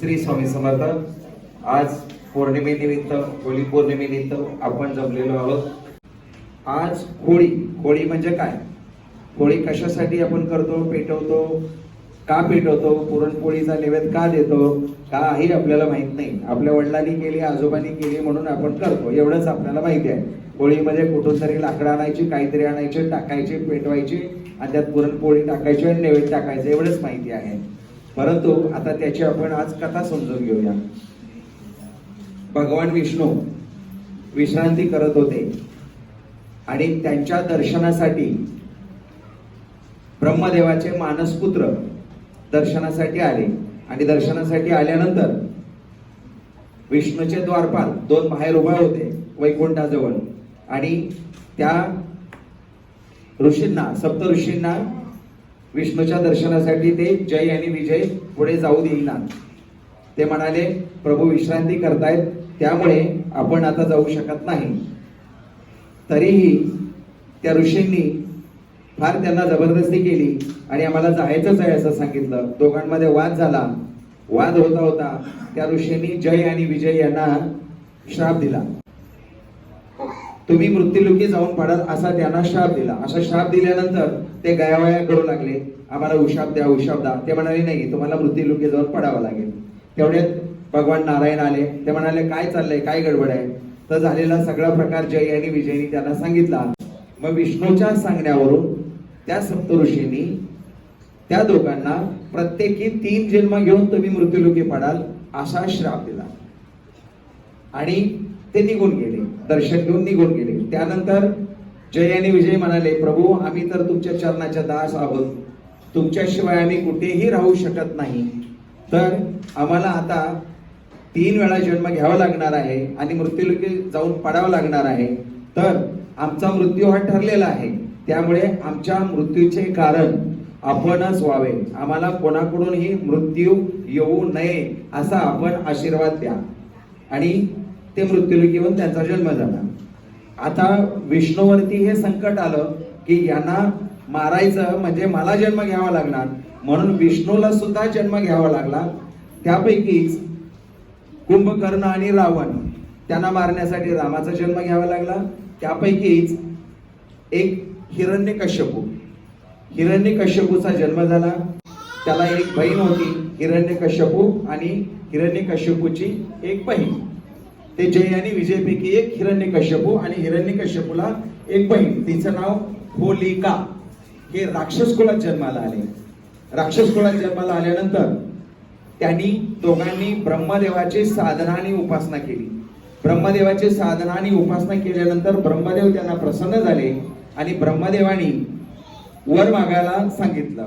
श्री स्वामी समर्थ. आज पौर्णिमेनिमित्त होळी पौर्णिमेनिमित्त आपण जमलेलो आहोत. आज होळी होळी म्हणजे काय? होळी कशासाठी आपण करतो पेटवतो का पेटवतो पुरणपोळीचा नैवेद्य का देतो काही आपल्याला माहीत नाही. आपल्या वडिलांनी केली आजोबांनी केली म्हणून आपण करतो. एवढंच आपल्याला माहिती आहे. होळीमध्ये कुठून तरी लाकडं आणायची काहीतरी आणायचे टाकायचे पेटवायची आणि त्यात पुरणपोळी टाकायची आणि नैवेद्य टाकायचं एवढंच माहिती आहे. परंतु आता त्याची आपण आज कथा समजून घेऊया. भगवान विष्णू विश्रांती करत होते आणि त्यांच्या दर्शनासाठी ब्रह्मदेवाचे मानसपुत्र दर्शनासाठी आले. आणि दर्शनासाठी आल्यानंतर विष्णूचे द्वारपाल दोन बाहेर उभे होते वैकुंठाजवळ. आणि त्या ऋषींना सप्त ऋषींना विष्णूच्या दर्शनासाठी ते जय आणि विजय पुढे जाऊ देईना ते म्हणाले प्रभू विश्रांती करतायत त्यामुळे आपण आता जाऊ शकत नाही. तरीही त्या ऋषींनी फार त्यांना जबरदस्ती केली आणि आम्हाला जायचंच आहे असं सांगितलं. दोघांमध्ये वाद झाला. वाद होता होता त्या ऋषींनी जय आणि विजय यांना श्राप दिला. तुम्ही मृत्यूलोकी जाऊन पडाल असा त्यांना श्राप दिला. असा श्राप दिल्यानंतर ते गयावया करू लागले. आम्हाला उशाप द्या उशाप द्या. ते म्हणाले नाही तुम्हाला मृत्यूलोकी जाऊन पडावं लागेल. तेवढ्यात भगवान नारायण आले. ते म्हणाले काय चाललंय? काय गडबड आहे? तर झालेला सगळा प्रकार जय आणि विजयनी त्यांना सांगितला. मग विष्णूच्या सांगण्यावरून त्या सप्तऋषींनी त्या दोघांना प्रत्येकी तीन जन्म घेऊन तुम्ही मृत्यूलोकी पडाल असा श्राप दिला. आणि ते निघून गेले. दर्शन घेऊन निघून गेले. त्यानंतर जय आणि विजय म्हणाले प्रभू आम्ही तर तुमच्या चरणाच्या दास आहोत. तुमच्याशिवाय आम्ही कुठेही राहू शकत नाही. तर आम्हाला आता तीन वेळा जन्म घ्यावा लागणार आहे आणि मृत्यूलोकी जाऊन पडावं लागणार आहे. तर आमचा मृत्यू हा ठरलेला आहे. त्यामुळे आमच्या मृत्यूचे कारण आपणच व्हावे. आम्हाला कोणाकडूनही मृत्यू येऊ नये असा आपण आशीर्वाद द्या. आणि ते मृत्यूलोकी येऊन त्यांचा जन्म झाला. आता विष्णूवरती हे संकट आलं की यांना मारायचं म्हणजे मला जन्म घ्यावा लागणार म्हणून विष्णूला सुद्धा जन्म घ्यावा लागला. त्यापैकीच कुंभकर्ण आणि रावण त्यांना मारण्यासाठी रामाचा जन्म घ्यावा लागला. त्यापैकीच एक हिरण्यकश्यपू हिरण्यकश्यपूचा जन्म झाला. त्याला एक बहीण होती हिरण्यकश्यपू आणि हिरण्यकश्यपूची एक बहीण. ते जय आणि विजयपैकी एक हिरण्यकश्यपू आणि हिरण्यकश्यपूला एक बहीण. तिचं नाव होलिका. हे राक्षस कुलात जन्माला आले. राक्षस कुलात जन्माला आल्यानंतर त्यांनी दोघांनी ब्रह्मदेवाची साधना आणि उपासना केली. ब्रह्मदेवाची साधना आणि उपासना केल्यानंतर ब्रह्मदेव त्यांना प्रसन्न झाले आणि ब्रह्मदेवानी वर मागायला सांगितलं.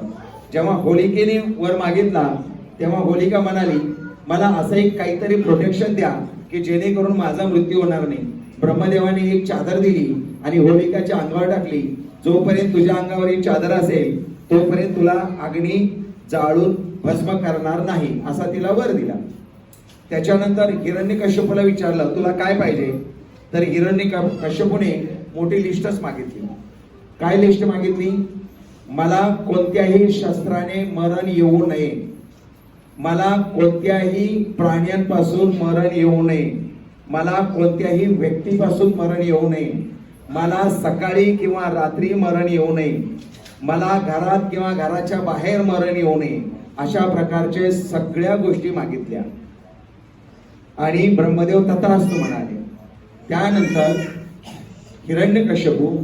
जेव्हा होलिकेने वर मागितला तेव्हा होलिका म्हणाली मला असं एक काहीतरी प्रोटेक्शन द्या. की जेणेकरून माझा मृत्यू होणार नाही. ब्रह्मदेवाने एक चादर दिली आणि होलिकाच्या अंगावर टाकली. जोपर्यंत तुझ्या अंगावर ही चादर असेल तोपर्यंत तुला अग्नी जाळून भस्म करणार नाही असा तिला वर दिला. त्याच्यानंतर हिरण्य कश्यपूला विचारलं तुला काय पाहिजे? तर हिरण्य कश्यपूने मोठी लिस्टच मागितली. काय लिस्ट मागितली? मला कोणत्याही शस्त्राने मरण येऊ नये. मला कोणत्याही प्राण्यांपासून मरण येऊ नये. मला कोणत्याही व्यक्तीपासून मरण येऊ नये. मला सकाळी किंवा रात्री मरण येऊ नये. मला घरात किंवा घराच्या बाहेर मरण येऊ नये. अशा प्रकारचे सगळ्या गोष्टी मागितल्या. आणि ब्रह्मदेव तथास्तु म्हणाले त्यानंतर हिरण्यकश्यपू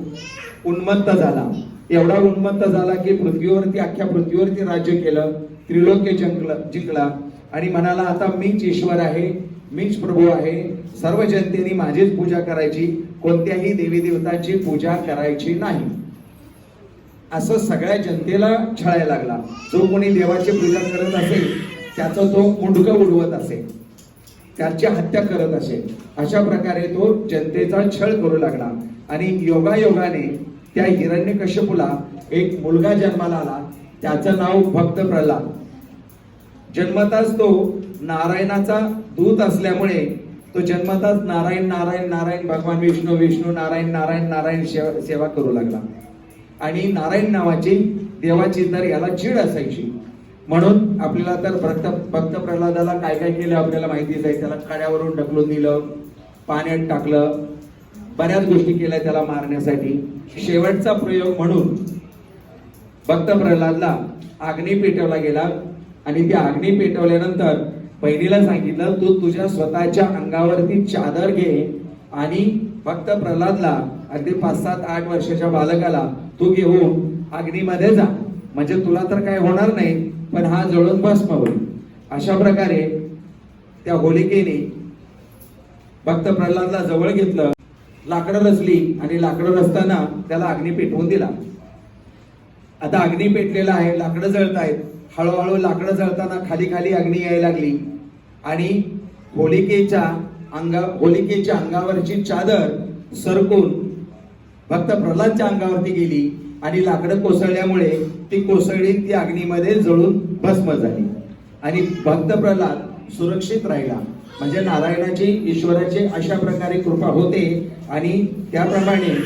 उन्मत्त झाला. एवढा उन्मत्त झाला की पृथ्वीवरती अख्ख्या पृथ्वीवरती राज्य केलं. त्रिलोक्य जिंकलं जिंकला. आणि म्हणाला आता मीच ईश्वर आहे मीच प्रभू आहे. सर्व जनतेने माझीच पूजा करायची. कोणत्याही देवी देवताची पूजा करायची नाही. असं सगळ्या जनतेला छळायला लागला. जो कोणी देवाची पूजा करत असेल त्याचा तो मुंडकं उडवत असेल. त्याची हत्या करत असेल. अशा प्रकारे तो जनतेचा छळ करू लागला. आणि योगायोगाने त्या हिरण्यकश्यपूला एक मुलगा जन्माला आला. त्याचं नाव भक्त प्रल्हाद. जन्मताच तो नारायणाचा दूत असल्यामुळे तो जन्मताच नारायण नारायण नारायण भगवान विष्णू विष्णू नारायण नारायण नारायण सेवा सेवा करू लागला. आणि नारायण नावाची देवाची तर याला चीड असायची. म्हणून आपल्याला तर भक्त भक्त प्रल्हादाला काय काय केलं आपल्याला माहितीच आहे? त्याला कड्यावरून ढकलून दिलं पाण्यात टाकलं बऱ्याच गोष्टी केल्या त्याला मारण्यासाठी. शेवटचा प्रयोग म्हणून भक्त प्रल्हादला अग्नी पेटवला गेला. आणि ती अग्नी पेटवल्यानंतर बहिणीला सांगितलं तू तुझ्या स्वतःच्या अंगावरती चादर घे आणि फक्त प्रल्हादला अगदी पाच सात आठ वर्षाच्या बालकाला तू घेऊन अग्नीमध्ये जा. म्हणजे तुला तर काय होणार नाही पण हा जळून भस्म होईल. अशा प्रकारे त्या होलिकेने भक्त प्रल्हादला जवळ घेतलं लाकडं रचली आणि लाकडं रचताना त्याला अग्नी पेटवून दिला. आता अग्नी पेटलेला आहे लाकडं जळत आहेत हळूहळू लाकडं जळताना खाली खाली अग्नी यायला लागली. आणि होलिकेच्या अंगा होलिकेच्या अंगावरची चादर सरकून भक्त प्रल्हादच्या अंगावरती गेली आणि लाकडं कोसळल्यामुळे ती कोसळली ती अग्नीमध्ये जळून भस्म झाली. आणि भक्त प्रल्हाद सुरक्षित राहिला. म्हणजे नारायणाची ईश्वराची अशा प्रकारे कृपा होते आणि त्याप्रमाणे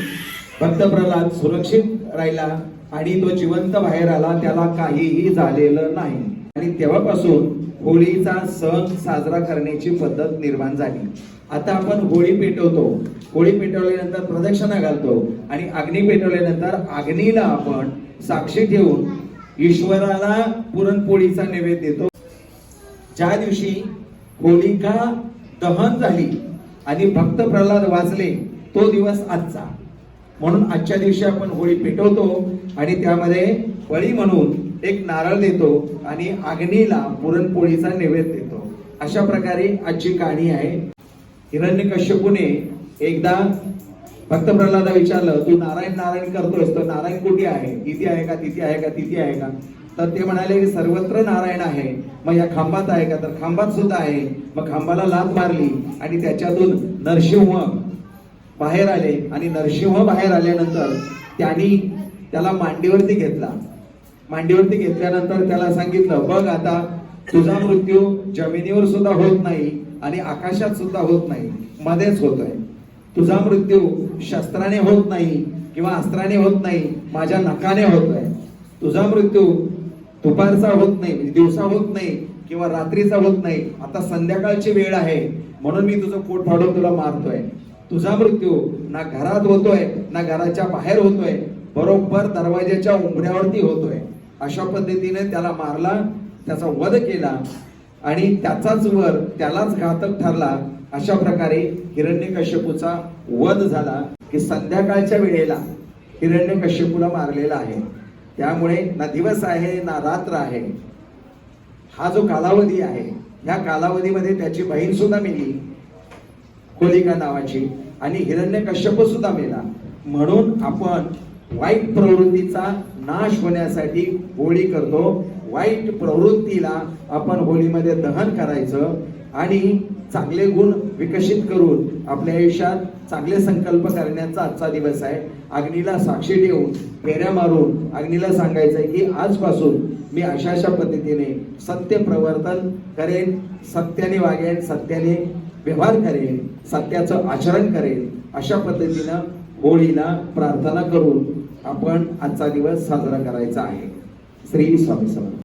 भक्त प्रल्हाद सुरक्षित राहिला. आणि तो जिवंत बाहेर आला त्याला काहीही झालेलं नाही. आणि तेव्हापासून होळीचा सण साजरा करण्याची पद्धत निर्माण झाली. आता आपण होळी पेटवतो. होळी पेटवल्यानंतर प्रदक्षिणा घालतो आणि अग्नी पेटवल्यानंतर अग्नीला आपण साक्षी ठेवून ईश्वराला पुरणपोळीचा नैवेद्य देतो. ज्या दिवशी होलिका दहन झाली आणि भक्त प्रल्हाद वाचले तो दिवस आजचा. म्हणून आजच्या दिवशी आपण होळी पेटवतो आणि त्यामध्ये बळी म्हणून एक नारळ देतो आणि अग्नीला पुरणपोळीचा नैवेद्य देतो. अशा प्रकारे आजची कहाणी आहे. हिरण्यकश्यपूने एकदा भक्त प्रल्हादा विचारलं तू नारायण नारायण करतोयस तर नारायण कुठे आहे? इथे आहे का तिथे आहे का तिथे आहे का? तर ते म्हणाले की सर्वत्र नारायण आहे. मग या खांबात आहे का? तर खांबात सुद्धा आहे. मग खांबाला लात मारली आणि त्याच्यातून नरसिंह बाहेर आले आणि नरसिंह बाहेर आल्यानंतर त्यांनी त्याला मांडीवरती घेतला. मांडीवरती घेतल्यानंतर त्याला सांगितलं बघ आता तुझा मृत्यू जमिनीवर सुद्धा होत नाही आणि आकाशात सुद्धा होत नाही. मध्येच होतोय. तुझा मृत्यू शस्त्राने होत नाही किंवा अस्त्राने होत नाही. माझ्या नखाने होतोय. तुझा मृत्यू दुपारचा होत नाही म्हणजे दिवसा होत नाही किंवा रात्रीचा होत नाही. आता संध्याकाळची वेळ आहे. म्हणून मी तुझं पोट फाडून तुला मारतोय. तुझा मृत्यू ना घरात होतोय ना घराच्या बाहेर होतोय बरोबर दरवाज्याच्या उंबऱ्यावरती होतोय. अशा पद्धतीने त्याला मारला त्याचा वध केला आणि त्याचाच वर त्यालाच घातक ठरला. अशा प्रकारे हिरण्यकश्यपूचा वध झाला की संध्याकाळच्या वेळेला हिरण्यकश्यपूला मारलेला आहे. त्यामुळे ना दिवस आहे ना रात्र आहे. हा जो कालावधी आहे ह्या कालावधीमध्ये त्याची बहीण सुद्धा मिली होलिका नावाची. आणि हिरण्यकश्यप सुद्धा मेला म्हणून आपण वाईट प्रवृत्तीचा नाश होण्यासाठी होळी करतो. वाईट प्रवृत्तीला आपण होळीमध्ये दहन करायचं आणि चांगले गुण विकसित करून आपल्या आयुष्यात चांगले संकल्प करण्याचा आजचा दिवस आहे. अग्नीला साक्षी ठेवून फेऱ्या मारून अग्नीला सांगायचं की आजपासून मी अशा अशा पद्धतीने सत्य प्रवर्तन करेन सत्याने वागेन सत्याने व्यवहार करेन सत्याचं आचरण करेन अशा पद्धतीनं होळीला प्रार्थना करून आपण आजचा दिवस साजरा करायचा आहे. श्री स्वामी समर्थ.